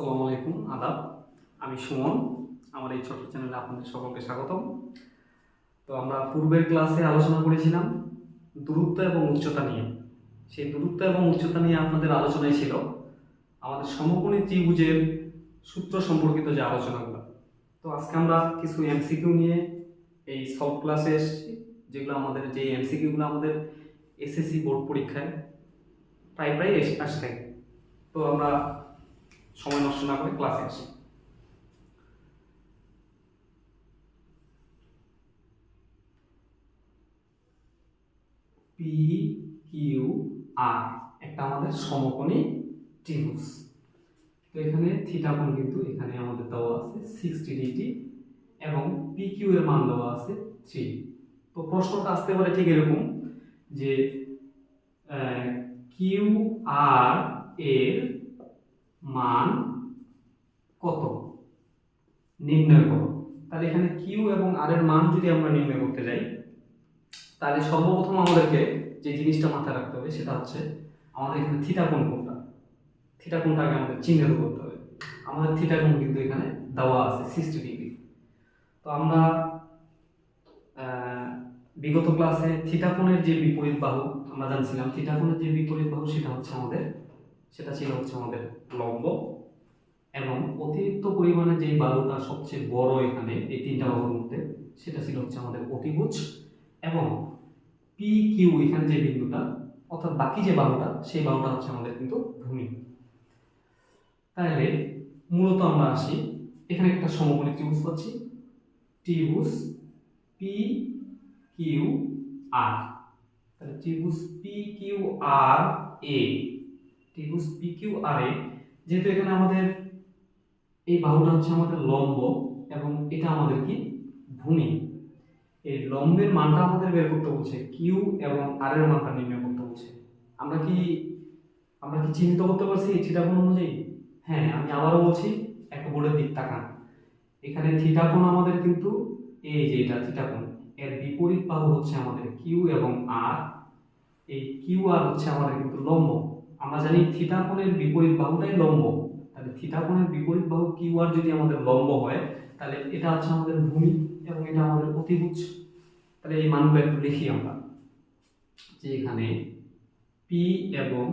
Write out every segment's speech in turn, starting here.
আসসালামু আলাইকুম, আদাব। আমি সুমন, আমার এই ছোট্ট চ্যানেলে আপনাদের সকলকে স্বাগতম। তো আমরা পূর্বের ক্লাসে আলোচনা করেছিলাম দূরত্ব এবং উচ্চতা নিয়ে। সেই দূরত্ব এবং উচ্চতা নিয়ে আপনাদের আলোচনায় ছিল। আমাদের সমকোণী ত্রিভুজের সূত্র সম্পর্কিত যে আলোচনাগুলো। তো আজকে আমরা কিছু এমসিকিউ নিয়ে এই সব ক্লাসে এসেছি, যেগুলো আমাদের যে এমসিকিউগুলো আমাদের এসএসসি বোর্ড পরীক্ষায় প্রায় প্রায় এসে থাকে তো আমরা সময় নষ্ট না করে ক্লাসে আসি পি কিউ আর একটা আমাদের সমকোণী ত্রিভুজ। তো এখানে থিটা কোণ কিন্তু এখানে আমাদের দেওয়া আছে সিক্সটি ডিগ্রি এবং পি কিউ এর মান দেওয়া আছে থ্রি তো প্রশ্নটা আসতে পারে ঠিক এরকম যে কিউ আর এর মান কত? নির্ণয় করো। তাহলে এখানে কিউ এবং আর এর মান যদি আমরা নির্ণয় করতে যাই, তাহলে সর্বপ্রথম আমাদেরকে যে জিনিসটা মাথায় রাখতে হবে সেটা হচ্ছে আমাদের এখানে থিটা কোণ কোনটা থিটা কোণটা আগে আমাদের চিহ্নিত করতে হবে। আমাদের থিটা কোণ কিন্তু এখানে দেওয়া আছে সিক্সটি ডিগ্রি তো আমরা বিগত ক্লাসে থিটা কোণের যে বিপরীত বাহু, আমরা জানছিলাম থিটা কোণের যে বিপরীত বাহু সেটা হচ্ছে আমাদের সেটা ছিল হচ্ছে আমাদের লম্ব এবং অতিরিক্ত পরিমাণে যে বালুটা সবচেয়ে বড় এখানে, এই তিনটা বালুর মধ্যে, সেটা ছিল হচ্ছে আমাদের অতিভুজ এবং পি কিউ এখানে যে বিন্দুটা, অর্থাৎ বাকি যে বালুটা, সেই বালুটা হচ্ছে আমাদের কিন্তু ভূমি। তাহলে মূলত আমরা আসি, এখানে একটা সমকোণী ত্রিভুজ পাচ্ছি, ত্রিভুজ পি কিউ আর তাহলে ত্রিভুজ পি কিউ আর এ ত্রিভুজ আর এ যেহেতু এখানে আমাদের এই বাহুটা হচ্ছে আমাদের লম্ব এবং এটা আমাদের কি? ভূমি। এই লম্বের মানটা আমাদের বের করতে বলছে কিউ এবং আর এর মানটা নির্ণয় করতে বলছে। আমরা কি আমরা কি চিহ্নিত করতে পারছি থিটা কোণ অনুযায়ী? হ্যাঁ আমি আবারও বলছি একটা বোর্ডের দিক তাকান। এখানে থিটা কোণ আমাদের কিন্তু এই যে এটা থিটা কোণ এর বিপরীত বাহু হচ্ছে আমাদের কিউ এবং আর এই কিউ আর হচ্ছে আমাদের কিন্তু লম্ব। আমরা জানি থিটা কোণের বিপরীত বাহুটাই লম্ব। তাহলে থিটা কোণের বিপরীত বাহু কিউ আর যদি আমাদের লম্ব হয়, তাহলে এটা হচ্ছে আমাদের ভূমি এবং এটা আমাদের অতিভুজ। তাহলে এই মানগুলো একটু লিখি আমরা। যে এখানে পি এবং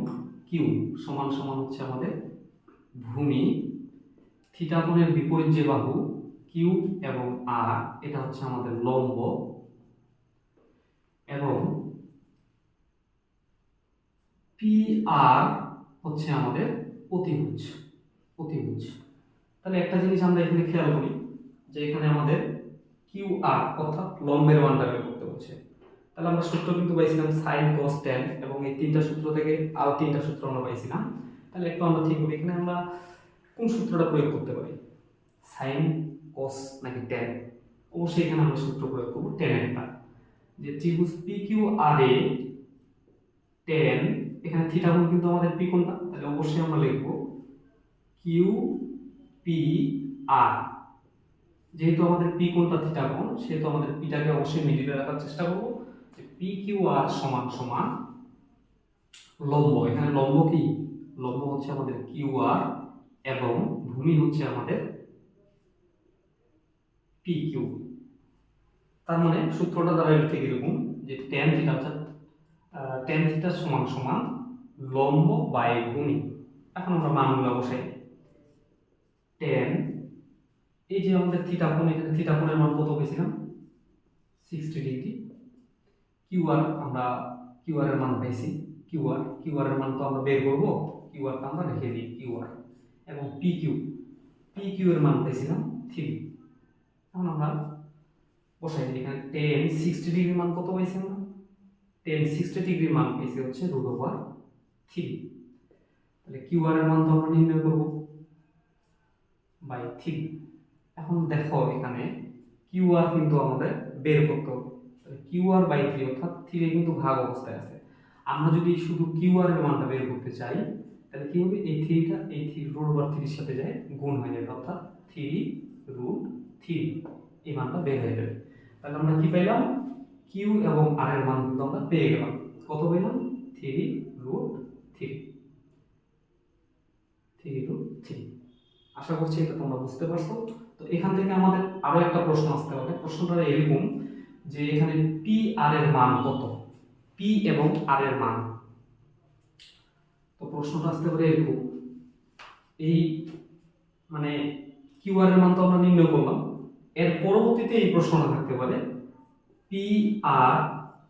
কিউ সমান সমান হচ্ছে আমাদের ভূমি। থিটা কোণের বিপরীত যে বাহু কিউ এবং আর এটা হচ্ছে আমাদের লম্ব। এবং পি আর হচ্ছে আমাদের অতিভুজ অতিভুজ। তাহলে একটা জিনিস আমরা এখানে খেয়াল করি, যে এখানে আমাদের কিউ আর অর্থাৎ লম্বের মানটা বের করতে হচ্ছে। তাহলে আমরা সূত্র কিন্তু পাইছিলাম সাইন কস ট্যান এবং এই তিনটা সূত্র থেকে আরও তিনটা সূত্র আমরা পাইছিলাম। তাহলে একটু আমরা ঠিক করি, এখানে আমরা কোন সূত্রটা প্রয়োগ করতে পারি? সাইন কস নাকি ট্যান অবশ্যই এখানে আমরা সূত্র প্রয়োগ করব ট্যানেরটা যে ত্রিভুজ পি কিউ আর এ টেন এখানে থিটা কোণ কিন্তু আমাদের পি কোণটা তাহলে অবশ্যই আমরা লিখব কিউ পি আর যেহেতু আমাদের পি কোণটা থিটা কোণ সেহেতু আমাদের পিটাকে অবশ্যই মিডিলে রাখার চেষ্টা করব যে পি কিউ আর সমান সমান লম্ব। এখানে লম্ব কি? লম্ব হচ্ছে আমাদের কিউ আর এবং ভূমি হচ্ছে আমাদের পি কিউ তার মানে সূত্রটা দাঁড়াইল ঠিক এরকম যে টেন থিটা অর্থাৎ টেন থিটা সমান সমান লম্ব বাই ভূমি। এখন আমরা মানগুলো বসাই। টেন, এই যে আমাদের থিটা কোণ এখানে থিটা মান কত পেয়েছিলাম? Sixty degree. কিউআর আমরা কিউআর এর মান পাইছি কিউআর কিউআর এর মান তো আমরা বের করব। কিউআরটা আমরা রেখে দিই কিউআর এবং পি কিউ পি কিউ এর মান পাইছিলাম থ্রি। এখন আমরা বসাই এখানে। টেন, সিক্সটি ডিগ্রি মান কত পাইছি আমরা? টেন, সিক্সটি ডিগ্রি মান পেয়েছি হচ্ছে রুট ওভার থ্রি। তাহলে কিউআর এর মান তো আমরা নির্ণয় করব বাই থ্রি। এখন দেখো এখানে কিউআর কিন্তু আমাদের বের করতে হবে। তাহলে কিউআর বাই থ্রি অর্থাৎ থ্রি কিন্তু ভাগ অবস্থায় আছে। আমরা যদি শুধু কিউআর এর মানটা বের করতে চাই, তাহলে কি হবে? এই থ্রিটা, এই থ্রি রুট ওভার থ্রির সাথে যায়, গুণ হয়ে যাবে অর্থাৎ থ্রি রুট থ্রি এই মানটা বের হয়ে যাবে। তাহলে আমরা কি পেলাম কিউ এবং আর এর মান কিন্তু আমরা পেয়ে গেলাম। কত পেলাম থ্রি রুট থ্রি রুট আশা করছি এটা তোমরা বুঝতে পারছ। তো এখান থেকে আমাদের আরও একটা প্রশ্ন আসতে পারে প্রশ্নটা এরকম যে এখানে পি আর এর মান কত? পি এবং আর এর মান। তো প্রশ্নটা আসতে পারে এরকম। এই মানে কিউ আর এর মান তো আমরা নির্ণয় করলাম। এর পরবর্তীতে এই প্রশ্নটা থাকতে পারে পি আর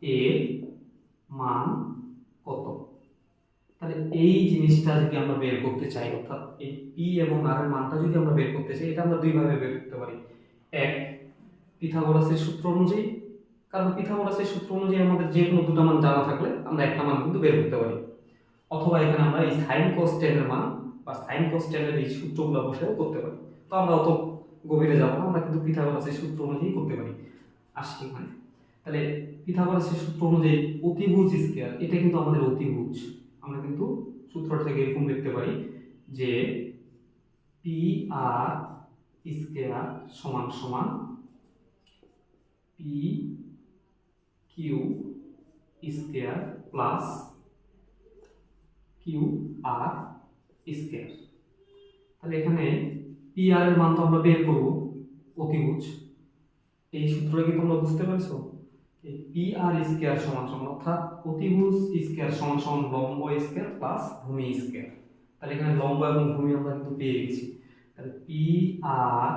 এর মান কত? তাহলে এই জিনিসটা যদি আমরা বের করতে চাই, অর্থাৎ এই পি এবং আর এর মানটা যদি আমরা বের করতে চাই, এটা আমরা দুইভাবে বের করতে পারি। এক, পিথাগোরাসের সূত্র অনুযায়ী, কারণ পিথাগোরাসের সূত্র অনুযায়ী আমাদের যে কোনো দুটো মান জানা থাকলে আমরা একটা মান কিন্তু বের করতে পারি। অথবা এখানে আমরা এই সাইন কোস মান বা সাইন কোস এই সূত্রগুলো বসেও করতে পারি। তো আমরা অত গভীরে যাব না, আমরা কিন্তু পিথাগোরাসের সূত্র অনুযায়ী করতে পারি। আসছি এখানে। তাহলে পিথাগোরাসের সূত্র অনুযায়ী অতিভুজ স্কয়ার এটা কিন্তু আমাদের অতিভুজ। আমরা কিন্তু সূত্রটা থেকে এরকম দেখতে পারি যে পি আর স্কয়ার সমান সমান P Q square plus Q R square তাহলে এখানে পি আর এর মান তো আমরা বের করব অতিভুজ। এই সূত্রটা কি তোমরা বুঝতে পারছ? পি আর স্কয়ার সমান সমান, অর্থাৎ অতিভুজ স্কয়ার সমান সমান লম্ব স্কয়ার প্লাস ভূমি স্কয়ার তাহলে এখানে লম্ব এবং ভূমি আমরা কিন্তু পেয়ে গেছি। তাহলে পি আর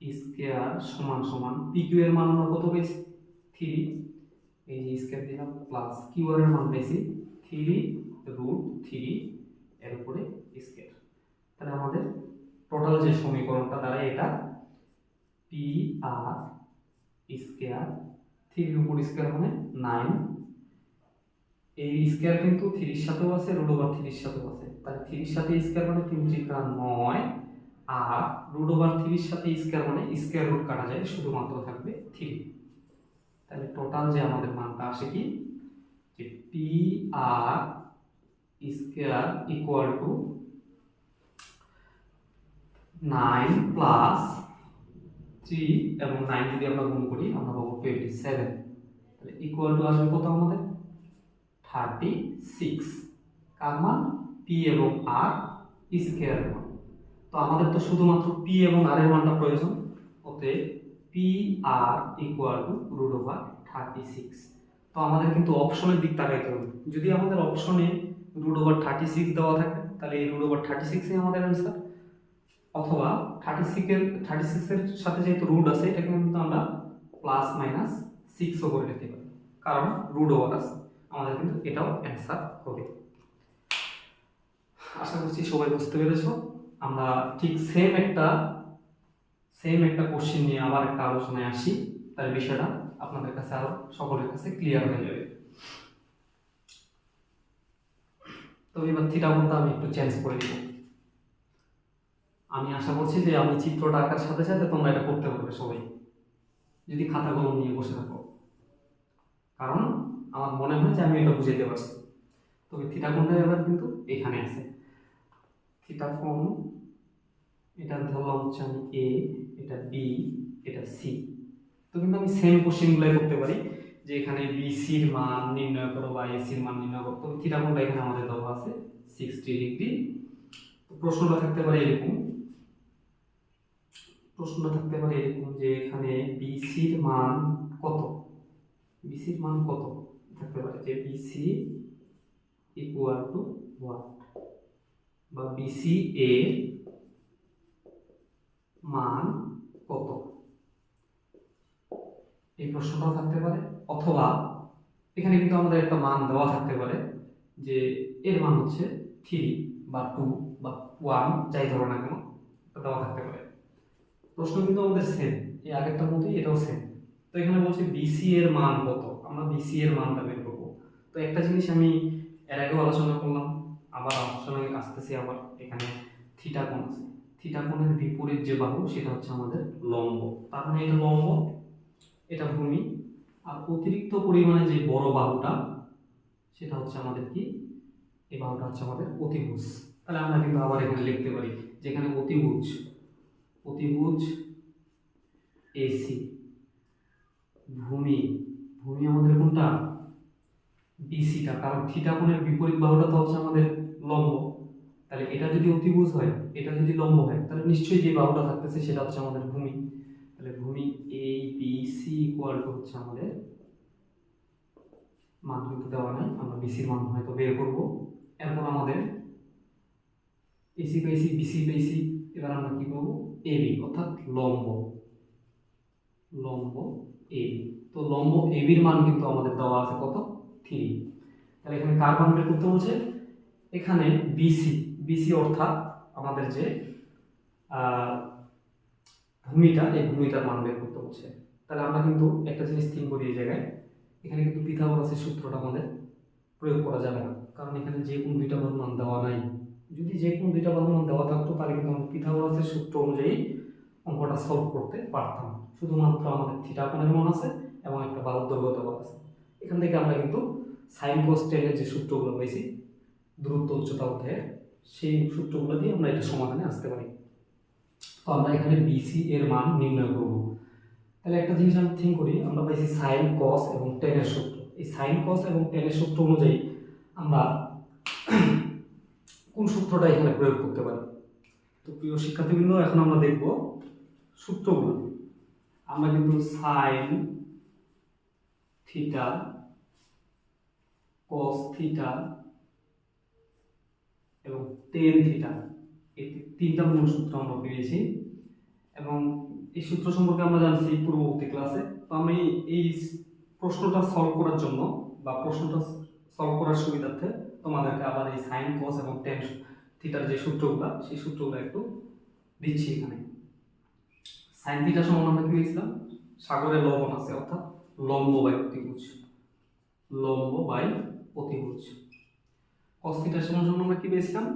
স্কয়ার সমান সমান পি কিউ এর মান আমরা কত পেয়েছি? থ্রি এই যে স্কয়ার দিলাম প্লাস কিউ এর মান পেয়েছি থ্রি রুট থ্রি এর উপরে স্কয়ার তাহলে আমাদের টোটাল যে সমীকরণটা দাঁড়ায় এটা পি আর স্কয়ার থ্রির উপর স্কয়ার মানে নাইন। এই স্কয়ার কিন্তু থ্রির সাথেও আছে, রুট ওভার থ্রির সাথেও আছে। তাহলে থ্রির সাথে স্কয়ার মানে তিন চিকা নয়, আর রুট ওভার থ্রির সাথে স্কয়ার মানে স্কয়ার রুট কাটা যায়, শুধুমাত্র থাকবে থ্রি। তাহলে টোটাল যে আমাদের মানটা আসে কি? যে P R square equal to nine plus three এবং নাইন যদি আমরা গুণ করি, আমরা পাবো টোয়েন্টি সেভেন তাহলে ইকুয়াল টু আসবে কত আমাদের? থার্টি সিক্স কার মান? পি এবং আর স্কোয়ার মান। তো আমাদের তো শুধুমাত্র পি এবং আর এর মানটা প্রয়োজন। ওতে P R equal to root over thirty six তো আমাদের কিন্তু অপশনের দিক তাকাইতে হবে। যদি আমাদের অপশনে রুট ওভার থার্টি সিক্স দেওয়া থাকে, তাহলে এই রুট ওভার থার্টি সিক্সই আমাদের অ্যান্সার অথবা থার্টি সিক্সের থার্টি সিক্সের সাথে যেহেতু রুট আছে, এটাকে কিন্তু আমরা প্লাস মাইনাস সিক্সও করে নিতে পারি। কারণ রুট ওভার আছে। আমাদের কিন্তু এটাও অ্যান্সার হবে। আশা করছি সবাই বুঝতে পেরেছ। আমরা ঠিক সেম একটা সেম একটা কোশ্চেন নিয়ে আবার একটা আলোচনায় আসি। তার বিষয়টা আপনাদের কাছে আরও সকলের কাছে ক্লিয়ার হয়ে যাবে। তো এবার থিটা কোণটা আমি একটু চেঞ্জ করে দিব আমি আশা করছি যে আমি চিত্রটা আঁকার সাথে সাথে তোমরা এটা করতে পারবে সবাই। যদি খাতা কলম নিয়ে বসে থাকো। কারণ আমার মনে হয় যে আমি এটা বুঝাইতে পারছি। তবে থিটা এবার কিন্তু এখানে আছে। থিটা কোণ এটা ধরলাম হচ্ছে আমি এ এটা বি এটা সি তো কিন্তু আমি সেম কোশ্চেনগুলাই করতে পারি, যে এখানে বি সির মান নির্ণয় করো বা এসির মান নির্ণয় করো। তবে থিটা এখানে আমাদের দেওয়া আছে? সিক্সটি ডিগ্রি প্রশ্নটা থাকতে পারে এরকম। প্রশ্নটা থাকতে পারে এরকম যে এখানে বিসির মান কত? বিসির মান কত থাকতে পারে? যে বিসি ইকুয়াল টু হোয়াট বা বিসি এর মান কত? এই প্রশ্নটাও থাকতে পারে। অথবা এখানে কিন্তু আমাদের একটা মান দেওয়া থাকতে পারে যে এর মান হচ্ছে থ্রি বা টু বা ওয়ান যাই ধরো না কেন দেওয়া থাকতে পারে। প্রশ্ন কিন্তু আমাদের সেম এই আগেরটার মতোই এটাও সেম তো এখানে বলছে বিসি এর মান কত? আমরা বিসি এর মানটা বের করব। তো একটা জিনিস আমি এর আগেও আলোচনা করলাম, আবার আলোচনায় আসতেছি আবার, এখানে থিটা কোণ আছে। থিটা কোণের বিপরীত যে বাহু, সেটা হচ্ছে আমাদের লম্ব। তার মানে এটা লম্ব, এটা ভূমি, আর অতিরিক্ত পরিমাণে যে বড় বাহুটা, সেটা হচ্ছে আমাদের কি? এই বাহুটা হচ্ছে আমাদের অতিভুজ। তাহলে আমরা কিন্তু আবার এখানে লিখতে পারি, যেখানে অতিভুজ অতিভুজ এসি। ভূমি ভূমি আমাদের কোনটা? বিসিটা কারণ থিটা কোণের বিপরীত বাহুটা তো হচ্ছে আমাদের লম্ব। তাহলে এটা যদি অতিভুজ হয়, এটা যদি লম্ব হয়, তাহলে নিশ্চয়ই যে বাহুটা থাকতেছে সেটা হচ্ছে আমাদের ভূমি। তাহলে ভূমি A B C equal to হচ্ছে আমাদের মান দেওয়া নাই। আমরা বিসির মান হয়তো বের করব। এরপর আমাদের এসি পেয়েছি বিসি পেয়েছি এবার আমরা কি পাবো এবি অর্থাৎ লম্ব। লম্ব এবি তো লম্ব এবির মান কিন্তু আমাদের দেওয়া আছে কত? থ্রি। তাহলে এখানে কার মান বের করতে বলছে? এখানে বিসি। বিসি অর্থাৎ আমাদের যে ভূমিটা, এই ভূমিটার মান বের করতে বলছে। তাহলে আমরা কিন্তু একটা জিনিস থিঙ্ক করি এই জায়গায়। এখানে কিন্তু পিথাগোরাসের সূত্রটা আমাদের প্রয়োগ করা যাবে না। কারণ এখানে যে কোনো দুইটা মান দেওয়া নাই। যদি যে কোনো দুইটা মান দেওয়া থাকতো, তাহলে কিন্তু আমরা পিথাগোরাসের সূত্র অনুযায়ী অঙ্কটা সলভ করতে পারতাম। শুধুমাত্র আমাদের থিটা কোণের মান আছে এবং একটা বাহুর দৈর্ঘ্য দেওয়া আছে। এখান থেকে আমরা কিন্তু সাইন কোস টেনের যে সূত্রগুলো পেয়েছি, দূরত্ব উচ্চতা অধ্যায়ের, সেই সূত্রগুলো দিয়ে আমরা এটা সমাধানে আসতে পারি। তো আমরা এখানে বিসি এর মান নির্ণয় করব। তাহলে একটা জিনিস আমি থিঙ্ক করি, আমরা পাইছি সাইন কস এবং টেনের সূত্র। এই সাইন কস এবং টেনের সূত্র অনুযায়ী আমরা কোন সূত্রটা এখানে প্রয়োগ করতে পারি? তো প্রিয় শিক্ষার্থীবৃন্দ, এখন আমরা দেখব সূত্রগুলো। আমরা কিন্তু সাইন থিটা কস থিটা এবং টেন থিটা এই তিনটা মূল সূত্র আমরা পেয়েছি। এবং এই সূত্র সম্পর্কে আমরা জানছি পূর্ববর্তী ক্লাসে। তো আমি এই প্রশ্নটা সলভ করার জন্য বা প্রশ্নটা সলভ করার সুবিধার্থে তোমাদেরকে আবার এই সাইন কস এবং টেন থিটার যে সূত্রগুলো, সেই সূত্রগুলো একটু দিচ্ছি এখানে। সাইন থিটা সমান আমরা কি পেয়েছিলাম সাগরে লবণ আছে, অর্থাৎ লম্ব বাই অতিভুজ। লম্ব বাই অতিভুজ। কস থিটার সমান সমান আমরা কি পেয়েছিলাম?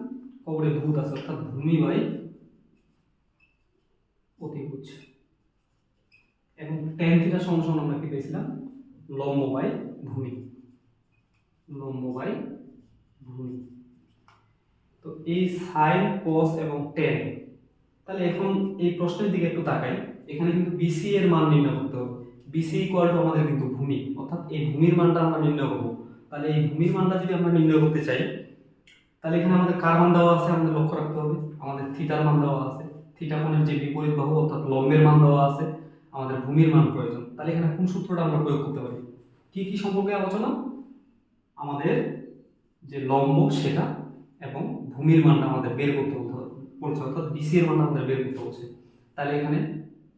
কবরে ভূত আছে, অর্থাৎ ভূমি বাই অতিভুজ। এবং টেন থিটার সমান সমান আমরা কি পেয়েছিলাম? লম্ব বাই ভূমি। লম্ব বাই ভূমি তো এই সাইন কোস এবং টেন তাহলে এখন এই প্রশ্নের দিকে একটু তাকাই। এখানে কিন্তু বিসি এর মান নির্ণয় করতে হবে। বিসি ইকুয়াল টু আমাদের কিন্তু ভূমি, অর্থাৎ এই ভূমির মানটা আমরা নির্ণয় করব। তাহলে এই ভূমির মানটা যদি আমরা নির্ণয় করতে চাই, তাহলে এখানে আমাদের কার মান দেওয়া আছে আমাদের লক্ষ্য রাখতে হবে। আমাদের থিটার মান দেওয়া আছে। থিটা কোণের যে বিপরীত বাহু, অর্থাৎ লম্বের মান দেওয়া আছে, আমাদের ভূমির মান প্রয়োজন। তাহলে এখানে কোন সূত্রটা আমরা প্রয়োগ করতে পারি? কি কি সম্পর্কে আলোচনা? আমাদের যে লম্ব সেটা এবং ভূমির মানটা আমাদের বের করতে হতে বলছে অর্থাৎ বিসি এর মানটা আমাদের বের করতে হচ্ছে। তাহলে এখানে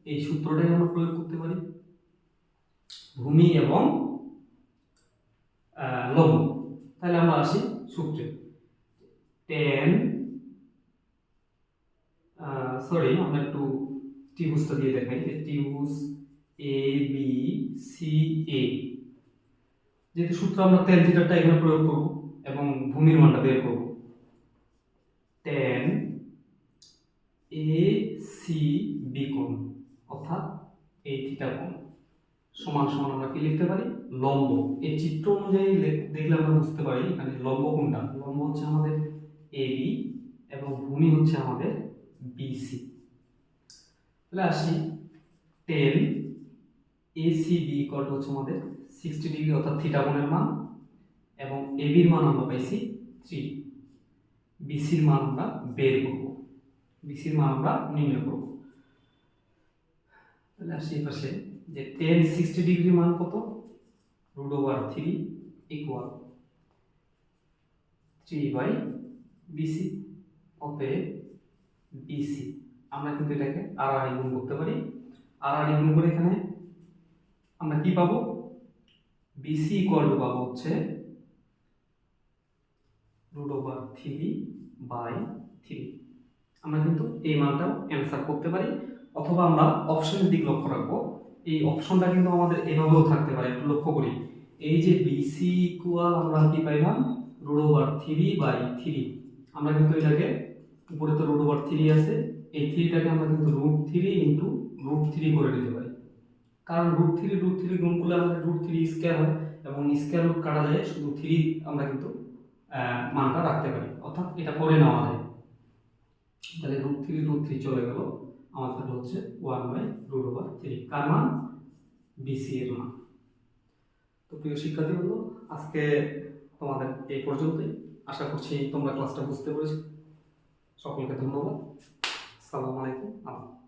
এই সূত্রটাই আমরা প্রয়োগ করতে পারি। ভূমি এবং লম্ব তাহলে আমরা আসি সূত্রে। টেন সরি আমরা একটু ত্রিভুজটা দিয়ে দেখাই। যে ত্রিভুজ এ বি সি এ যেহেতু সূত্র আমরা টেন থিটারটা এখানে প্রয়োগ করব এবং ভূমির মানটা বের করব। টেন এ সি বি কোণ, অর্থাৎ এই থিটা কোণ, সমান সমান আমরা কি লিখতে পারি? লম্ব। এই চিত্র অনুযায়ী দেখলে আমরা বুঝতে পারি এখানে লম্ব কোনটা লম্ব হচ্ছে আমাদের এ বি এবং ভূমি হচ্ছে আমাদের বিসি তাহলে আসি। Tan A C B equal হচ্ছে আমাদের সিক্সটি ডিগ্রি অর্থাৎ থিটা কোণের মান। এবং এবির মান আমরা পাইছি থ্রি বিসির মান আমরা বের করব। বিসির মান আমরা নির্ণয় করব। তাহলে আসি পাশে যে টেন সিক্সটি ডিগ্রি মান কত? Root over three equal three by BC অতএব বিসি আমরা কিন্তু এটাকে আর আর গুণ করতে পারি। আর আর গুণ করে এখানে আমরা কি পাবো? বিসি ইকুয়াল টু পাবো হচ্ছে root over three by three আমরা কিন্তু এই মানটাও অ্যান্সার করতে পারি, অথবা আমরা অপশনের দিক লক্ষ্য রাখব। এই অপশনটা কিন্তু আমাদের এভাবেও থাকতে পারে, একটু লক্ষ্য করি। এই যে বিসি ইকুয়াল আমরা কি পাইলাম? Root over three by three আমরা কিন্তু এটাকে, উপরে তো রুট ওভার থ্রি আছে, এই থ্রিটাকে আমরা কিন্তু root three into root three করে নিতে পারি। কারণ রুট থ্রি রুট থ্রি গুণ করলে আমাদের রুট থ্রি স্কোয়ার হয়, এবং স্কোয়ার রুট কাটা যায়, শুধু থ্রি আমরা কিন্তু মানটা রাখতে পারি। অর্থাৎ এটা করে নেওয়া যায় তাহলে রুট থ্রি রুট থ্রি চলে গেল। আমাদের হচ্ছে one by root over three কার মান? বিসি এর মান। তো প্রিয় শিক্ষার্থীবৃন্দ, আজকে তোমাদের এই পর্যন্তই। আশা করছি তোমরা ক্লাসটা বুঝতে পেরেছ। সকলকে ধন্যবাদ। আসসালামু আলাইকুম। আল্লাহ